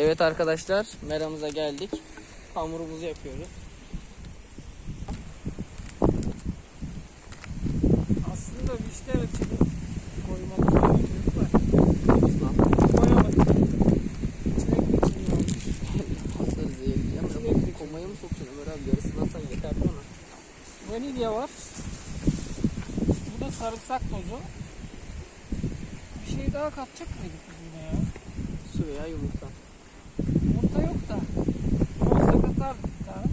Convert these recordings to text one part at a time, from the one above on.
Evet arkadaşlar meramıza geldik. Hamurumuzu yapıyoruz. Aslında vişne reçeli koymalı komaya mı sokacaksın Ömer abi? Yarısını atsan yeter bana. Vanilya var. Bu da sarımsak tozu. Bir şey daha katacak mıydık biz buna ya? Su veya yumurta. Yok da. Katardık bir tane.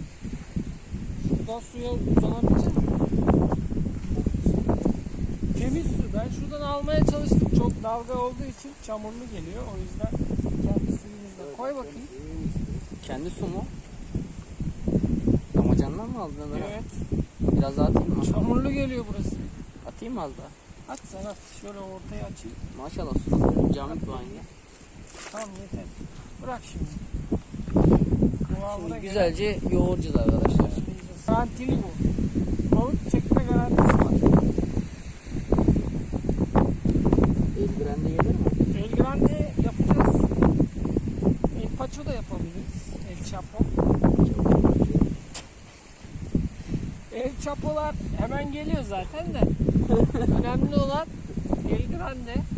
Şuradan suya uzanabilecek miyim? Temiz su. Ben şuradan almaya çalıştım. Çok dalga olduğu için çamurlu geliyor. O yüzden kendi suyumuzla. Koy bakayım. Kendi su mu? Damacandan mı aldın? Evet. Biraz daha atayım mı? Çamurlu geliyor burası. Atayım mı az daha? At sen at. Şöyle ortaya açayım. Maşallah su. Cam gibi aynı. Tamam yeter. Bırak şimdi. Şimdi güzelce yoğuracağız arkadaşlar. Garantili bu. Balık çekme garantisi var. El grande gelir mi? El grande yapacağız. El paço da yapabiliriz. El chapo. El chapolar hemen geliyor zaten de. Önemli olan el grande.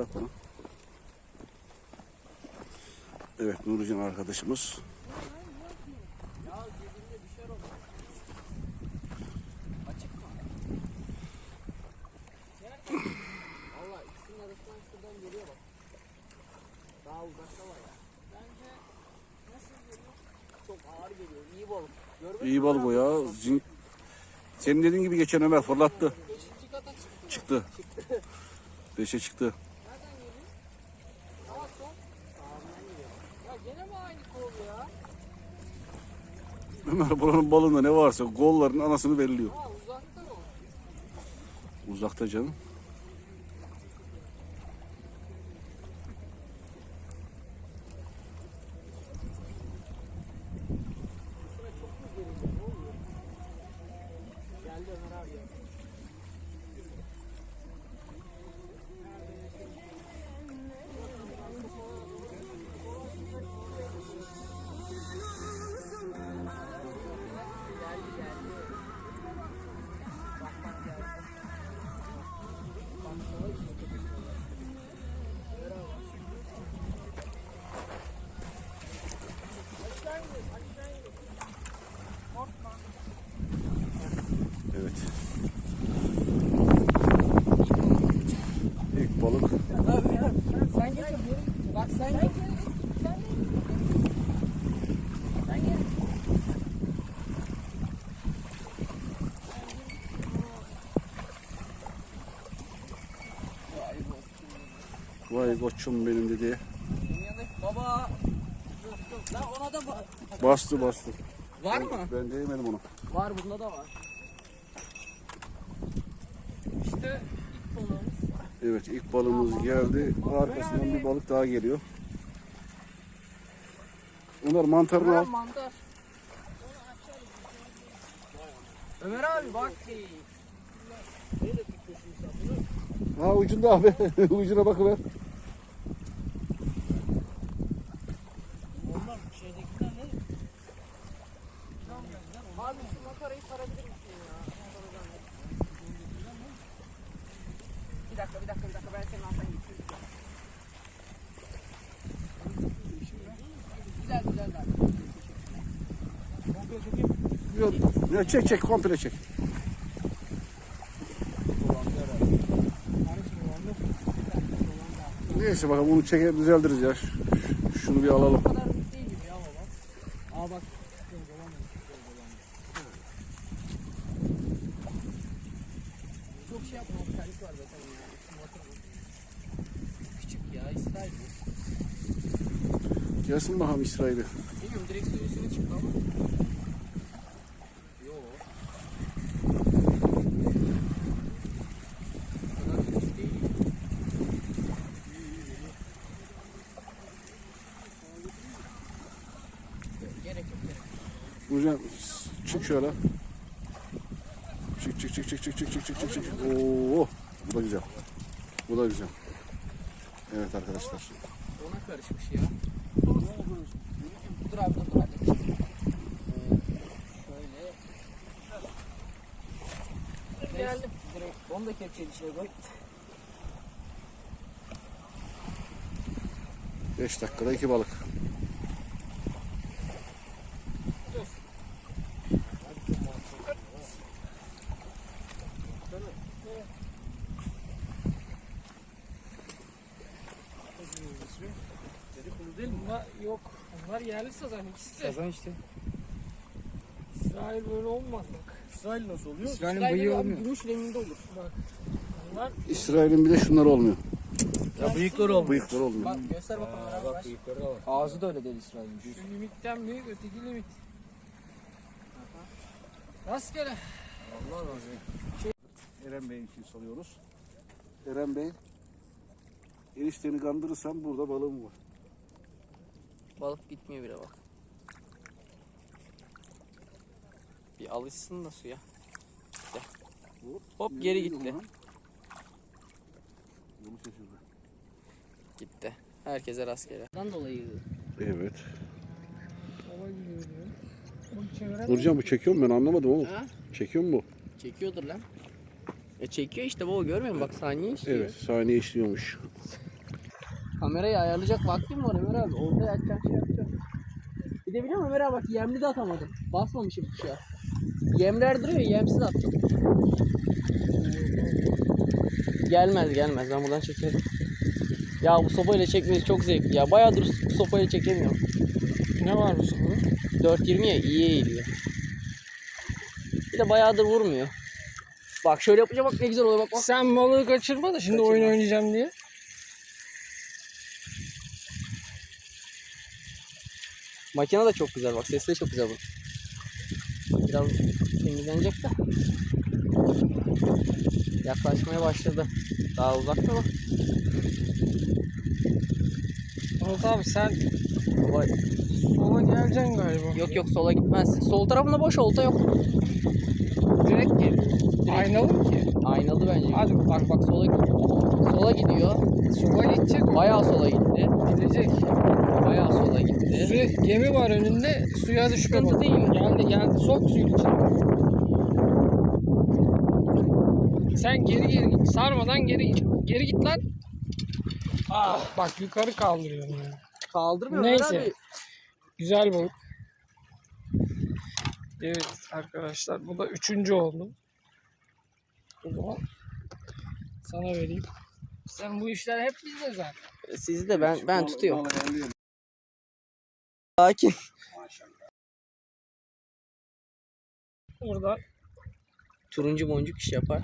Bırak onu. Evet Nurcan arkadaşımız. Daha uzakta var ya. Bence? Çok ağır geliyor. İyi balık. Görmedin İyi balık o ya. Zin... Senin dediğin gibi geçen Ömer fırlattı. Çıktı. Beşe çıktı. Nereden geliyor? Sağa sol. Sağından geliyor. Ya gene mi aynı kol ya? Ömer buranın balığında ne varsa golların anasını belliyor. Uzakta mı? Uzakta canım. Geldi Ömer abi koçum benim dedi. Baba. Lan ona da var. Bastı bastı. Var mı? Ben değmedim ona. Var bunda da var. İşte ilk balığımız. Evet ilk balığımız geldi. Arkasından bir balık daha geliyor. Mantarını al. Ömer mantar. Ömer abi bak. Ha ucunda abi. Ucuna bakıver. Onlar şeydekiler ne? Abi şu makarayı sarabilir misin ya? Bir dakika bir dakika bir dakika ben senin alttan geçeyim. Güzel güzel güzel. Yok. Ya çek çek komple çek. Neyse bakalım onu çeker düzeldiriz ya. Şu- Şunu bir alalım. Aa bak. Yok, olamaz, yok, olamaz. Çok şey yapma. Terlik var zaten. ya. Küçük ya. İsrail bu. Gelsin bakalım İsrail'i. Bilmiyorum direkt suyun üstüne çıktı ama. Yo. O kadar küçük değil. Gerek yok gerek. Nurcan çık şöyle. Çık çık çık çık çık çık çık çık çık çık. Oo, bu da güzel. Bu da güzel. Evet arkadaşlar. Ona karışmış ya. Dur abi dur. Ee, şöyle. Geldim. Direkt onu da kepçenin içine koy. 5 dakikada iki balık. Bunlar yok. Bunlar yerli sazan ikisi de. Sazan işte. İsrail böyle olmaz bak. İsrail nasıl oluyor? İsrail'in İsrail'de bıyığı olmuyor. gümüş renginde olur. Bak. Bunlar İsrail'in bir de şunlar olmuyor. Ya bıyıkları olmuyor. Bıyıklar olmuyor. Bak göster bakalım beraber. Bak bıyıkları da var. Ağzı da öyle değil İsrail'in. şu limitten büyük öteki limit. Rastgele. Allah razı olsun. Eren Bey için soruyoruz. Eren Bey, enişteni kandırırsam burada balığım var. Balık bitmiyor bile bak. Bir alışsın da suya. Hop geri gitti. Bunu şaşırdı. Gitti. Herkese rastgele. Bundan dolayı Evet. Nurcan bu çekiyor mu ben anlamadım oğlum. Ha? Çekiyor mu bu? Çekiyordur lan. E çekiyor işte baba görmüyor musun? Bak saniye işliyor. Evet saniye işliyormuş. Kamerayı ayarlayacak vaktim var Ömer abi. Orada açacağım şey yapacağım. Bir de biliyor musun Ömer abi bak yemli de atamadım. Basmamışım kuşa. Yemler duruyor yemsiz attım. Gelmez gelmez ben buradan çekerim. Ya bu sopayla çekmesi çok zevkli ya. Bayağıdır bu sopayla çekemiyorum. ne var bu sabah? 4.20'ye iyi eğiliyor. Bir de bayağıdır vurmuyor. Bak şöyle yapınca bak ne güzel oluyor bak bak. Sen balığı kaçırma da şimdi Kaçırmam. oyun oynayacağım diye. Makine de çok güzel bak sesi de çok güzel bu. Biraz temizlenecek de. Yaklaşmaya başladı. Daha uzakta ama. Murat abi sen Vay. sola geleceksin galiba. Yok yok sola gitmez. Sol tarafında boş olta yok. Direkt geliyor. Aynalı mı ki? Aynalı bence. Hadi Bak bak sola sola gidiyor. Sola gidecek. Bayağı sola gitti. Gidecek. Bayağı sola gitti. Su, gemi var önünde. Suya düştü Sıkıntı değil mi? Geldi geldi. Sok suyun içine. Sen geri geri git. Sarmadan geri git. Geri git lan. Ah, bak yukarı kaldırıyorum ya. Kaldırmıyor Neyse. Abi. Güzel balık. Evet arkadaşlar bu da üçüncü oldu. O zaman sana vereyim. Sen bu işler hep bizde zaten. Sizi de ben ben tutuyorum. Sakin. Burada Turuncu boncuk iş yapar.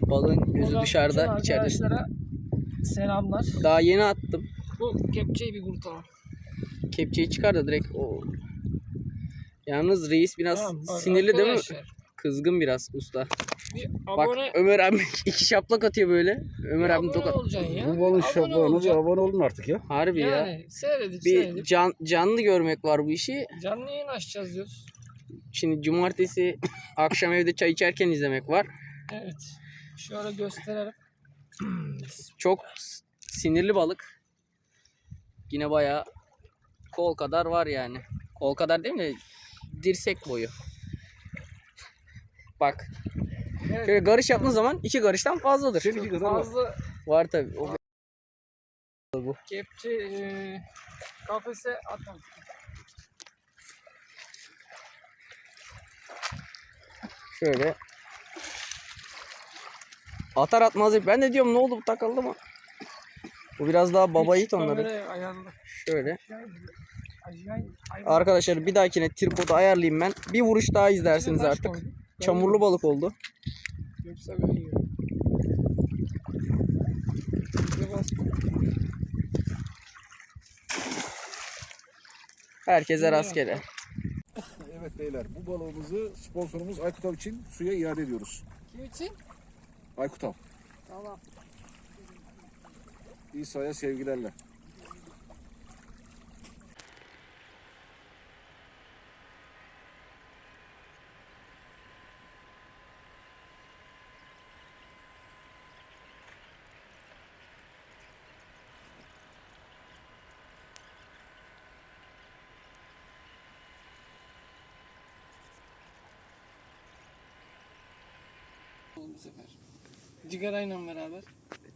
Balığın gözü Buradan dışarıda, bütün içeride. Arkadaşlara selamlar. Daha yeni attım. Bu kepçeyi bir kurtaralım. Kepçeyi çıkar da direkt o. Yalnız reis biraz Tamam, bak sinirli değil mi? arkadaşlar, Kızgın biraz usta. Bir Bak abone, Ömer abi iki şaplak atıyor böyle. Ömer abi tokat. Bu balın Abone şablonu bir abone olun artık ya. Harbi ya. Yani seyredip Bir seyredip can, canlı görmek var bu işi. canlı yayın açacağız diyoruz. Şimdi cumartesi akşam evde çay içerken izlemek var. Evet. Şöyle gösterelim. Çok sinirli balık. Yine bayağı kol kadar var yani. Kol kadar değil mi? Dirsek boyu. Bak. Evet. Şöyle garış yaptığın zaman iki garıştan fazladır. Kadar var. Fazla Var tabi. O kepçe e, kafese atalım. şöyle. Atar atmaz. Ben de diyorum ne oldu bu takıldı mı? Bu biraz daha baba yiğit onları. Şöyle. Arkadaşlar bir dahakine tripodu ayarlayayım ben. Bir vuruş daha izlersiniz artık. Çamurlu balık oldu. Yoksa ben yiyorum. Herkese rastgele. Evet beyler bu balığımızı sponsorumuz Aykut Av için suya iade ediyoruz. Kim için? Aykut Av. Tamam. İsa'ya sevgilerle. Sefer. Cigarayla beraber.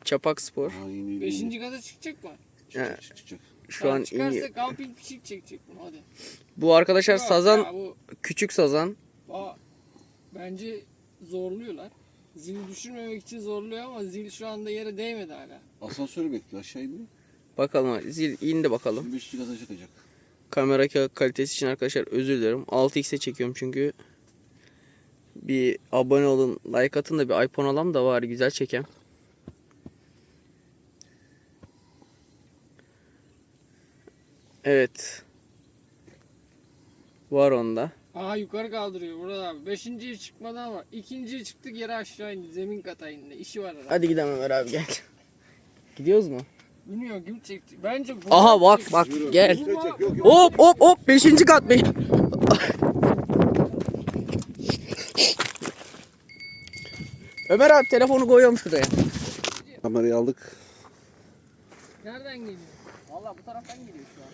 Çapak Spor. Beşinci kata çıkacak mı? He, Çıkacak. Şu an çıkarsa iyi. kamping pişik çekecek bunu hadi. Bu arkadaşlar Yok sazan, ya, bu, küçük sazan. aa, bence zorluyorlar. Zil düşürmemek için zorluyor ama zil şu anda yere değmedi hala. Asansörü bekliyor aşağı indi. Bakalım zil indi bakalım. 25 gaza çıkacak. Kamera ka- kalitesi için arkadaşlar özür dilerim. 6x'e çekiyorum çünkü. Bir abone olun, like atın da bir iPhone alalım da var güzel çekem. Evet. Var onda. Aha yukarı kaldırıyor burada abi. Beşinciye çıkmadı ama ikinciye çıktık yere aşağı indi. Zemin kata indi. İşi var herhalde. Hadi gidelim Ömer abi gel. Gidiyoruz mu? Bilmiyorum kim çekti. Bence bu Aha bak bak gel. Hop hop hop 5. kat be. Ömer abi telefonu koyuyorum şuraya. Kamerayı aldık. Nereden geliyor? Valla bu taraftan geliyor şu an.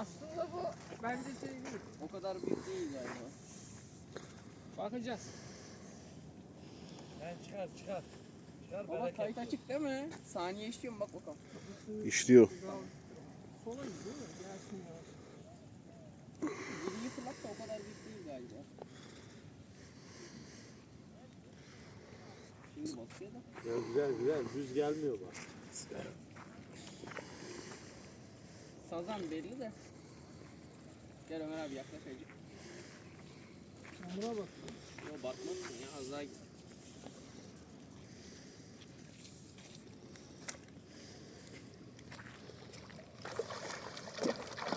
Aslında bu bence şey değil. O kadar büyük değil galiba. Bakacağız. Yani çıkar çıkar. Çıkar Baba bereket. kayıt açık değil mi? Saniye işliyor mu bak bakalım. İşliyor. Sola gidiyor mu? Gelsin ya. Yediği fırlat da o kadar büyük değil galiba. Şimdi bakıyor da. Ya güzel güzel düz gelmiyor bak. Sazan belli de. Gel Ömer abi yaklaş azıcık. Çamura bak. Yo bakmazsın ya az daha git.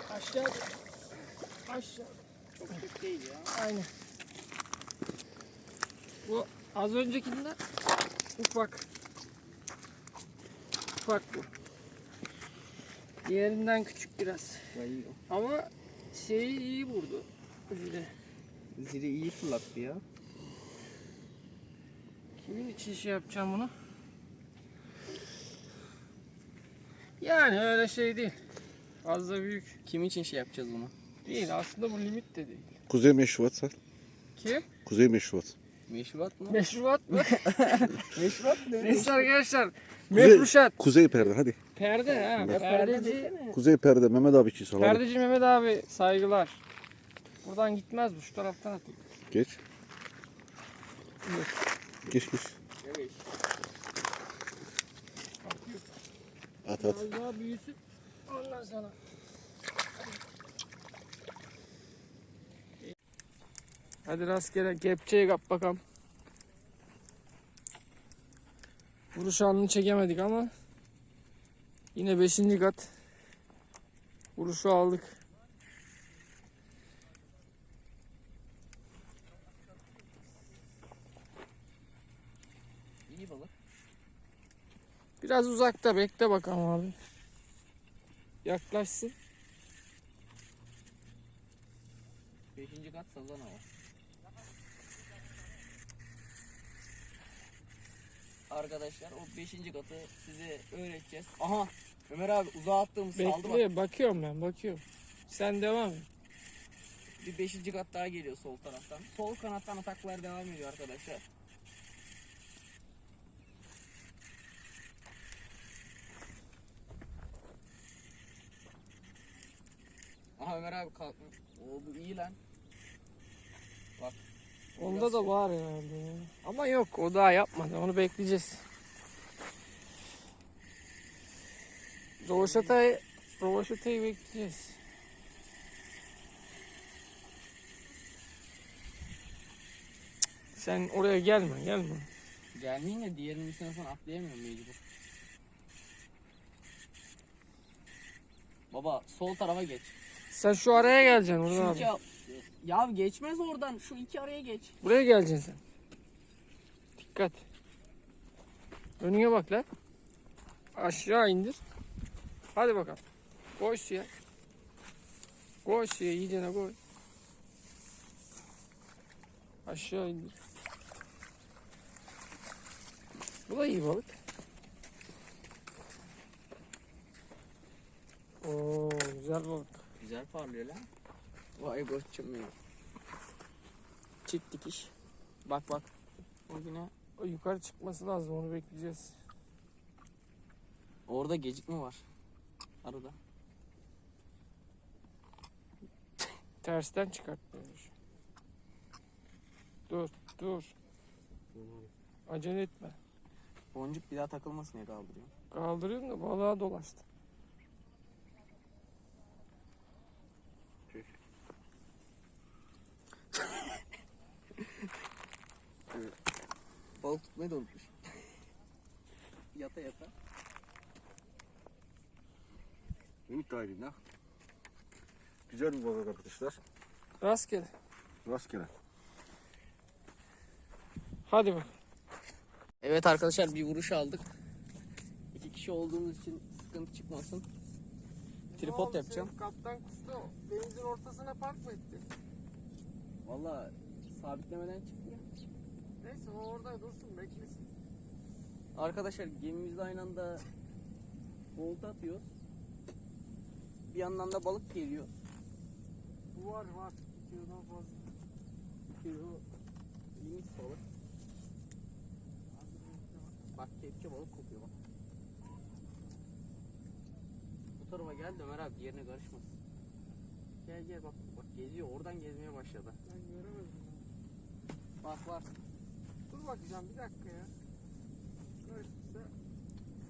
Aşağı. Aşağı. Çok büyük değil ya. Aynen. Bu az öncekinden ufak. Ufak bu. Diğerinden küçük biraz. Ama şeyi iyi vurdu. Zile. Zili iyi fırlattı ya. Kimin için şey yapacağım bunu? Yani öyle şey değil. Fazla büyük Kim için şey yapacağız bunu? değil. Aslında bu limit de değil. Kuzey Meşrubat. Kim? Kuzey Meşrubat. Meşrubat mı? Meşrubat mı? Meşrubat ne? Neyse arkadaşlar. Mefruşat. Kuzey perde hadi. Perde ha. Perdeci. Kuzey perde Mehmet abi için salalım. Perdeci Mehmet abi saygılar. Buradan gitmez bu şu taraftan atayım. Geç. Geç geç. Evet. At at. Biraz daha büyüsün. Ondan sonra. Hadi rastgele kepçeyi kap bakalım. Vuruş anını çekemedik ama yine 5. kat vuruşu aldık. İyi balık. Biraz uzakta bekle bakalım abi. Yaklaşsın. Beşinci kat sazan hava. Arkadaşlar o beşinci katı size öğreteceğiz. Aha Ömer abi uzağa attığımız saldı bak. Bekle bakıyorum ben bakıyorum. Sen devam et. Bir beşinci kat daha geliyor sol taraftan. Sol kanattan ataklar devam ediyor arkadaşlar. Aha Ömer abi kalkmış. Oo bu iyi lan. Onda da var herhalde ya. Ama yok o daha yapmadı. Onu bekleyeceğiz. Roşata'yı Rovaşatayı bekleyeceğiz. Sen oraya gelme, gelme. Gelmeyin de diğerinin üstüne falan atlayamıyorum mecbur. Baba sol tarafa geç. Sen şu araya geleceksin Orhan iki abi. Ya geçmez oradan. Şu iki araya geç. Buraya geleceksin sen. Dikkat. Önüne bak lan. Aşağı indir. Hadi bakalım. Koy suya. Koy suya iyicene koy. Aşağı indir. Bu da iyi balık. Oo güzel balık. Güzel parlıyor lan. Vay koçum ya. Çift dikiş. Bak bak. O yine O yukarı çıkması lazım onu bekleyeceğiz. orada gecikme var. Arada. Tersten çıkartmıyormuş. Dur, dur. Acele etme. Boncuk bir daha takılmasın diye kaldırıyorum. Kaldırıyorum da balığa dolaştı. Balık tutmayı da unutmuş. yata yata. Ümit dahilinde. Güzel bir balık arkadaşlar. Rastgele. Rastgele. Hadi bak. Evet arkadaşlar bir vuruş aldık. İki kişi olduğumuz için sıkıntı çıkmasın. Tripod yapacağım. Kaptan kustu denizin ortasına park mı etti? Valla sabitlemeden çıktı ya. Neyse o orada dursun beklesin. Arkadaşlar gemimizde aynı anda volta atıyoruz. Bir yandan da balık geliyor. Bu var var. Kilodan fazla. Kilo limit balık. Bak kepçe balık kokuyor bak. Bu tarafa gel de Ömer abi yerine karışmasın. Gel gel bak bak geziyor oradan gezmeye başladı. Ben göremedim. Bak var. Dur bakacağım bir dakika ya. Karıştıysa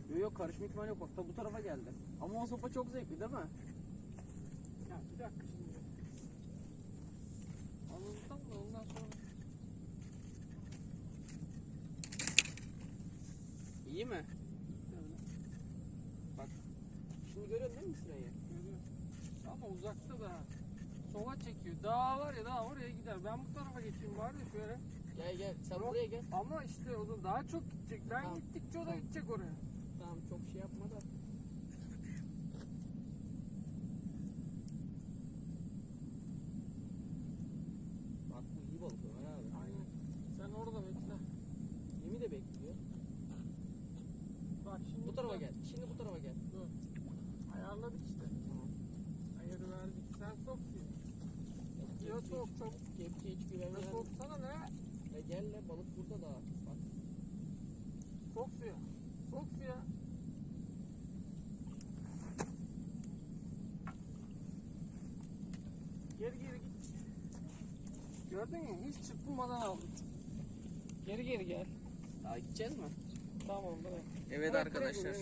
Yok yok karışma ihtimali yok bak ta bu tarafa geldi. Ama o sopa çok zevkli değil mi? ya bir dakika şimdi. Anlatırsam da ondan sonra. İyi mi? Bak. Şimdi görüyorsun değil mi sırayı? Görüyorum. Ama uzakta da. Sola çekiyor. Dağ var ya dağ oraya gider. Ben bu tarafa geçeyim bari şöyle. Sen Yok. buraya gel. Ama işte o da daha çok gidecek. Ben Tamam. gittikçe o da Tamam. gidecek oraya. Tamam çok şey yapma da. Bak bu iyi balık Ömer abi. Aynen. Sen orada bekle. Yemi de bekliyor. Bak şimdi Bu tarafa gel. Şimdi bu tarafa gel. Ayarladık işte. Ayarı verdik. Sen sok diyor. Ya sok çabuk. Kepçe hiç Ya güvenmeden. soksana ne? Ya gel le balık burada da. Bak. Sok suya. Sok suya. Geri geri git. Gördün mü? Hiç çırpınmadan aldım. Geri geri gel. Daha gideceğiz mi? Tamam bırak. Evet Bırak, arkadaşlar.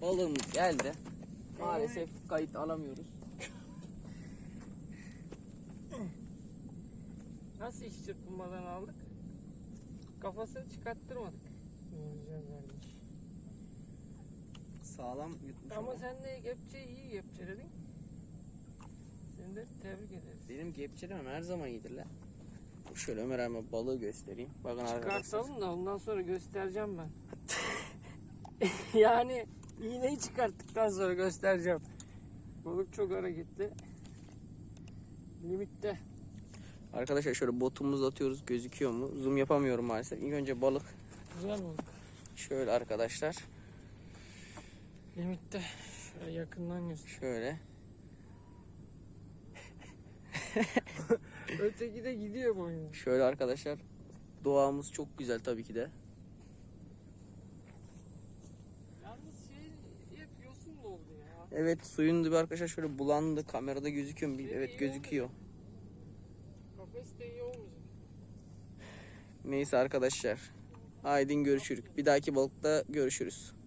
Balığımız geldi. Maalesef kayıt alamıyoruz. Nasıl hiç çırpınmadan aldık? Kafasını çıkarttırmadık. Güzel vermiş. Sağlam yutmuş Ama ama. sen de kepçeyi iyi kepçeledin. Tebrik ederiz. Benim kepçelerim her zaman iyidir la. Şöyle Ömer abi balığı göstereyim. Bakın arkadaşlar. Çıkartalım da ondan sonra göstereceğim ben. yani iğneyi çıkarttıktan sonra göstereceğim. Balık çok hareketli. Limitte. Arkadaşlar şöyle botumuzu atıyoruz gözüküyor mu? Zoom yapamıyorum maalesef. İlk önce balık Güzel balık. şöyle arkadaşlar. Limitte. Şöyle yakından göster. Şöyle. Öteki de gidiyor boyunca. Şöyle arkadaşlar. Doğamız çok güzel tabii ki de. Yalnız şey hep yosun doldu ya. Evet suyun dibi arkadaşlar şöyle bulandı. Kamerada gözüküyor mu? Evet gözüküyor. Kafes de iyi olmayacak. Neyse arkadaşlar. Haydi görüşürüz. Bir dahaki balıkta görüşürüz.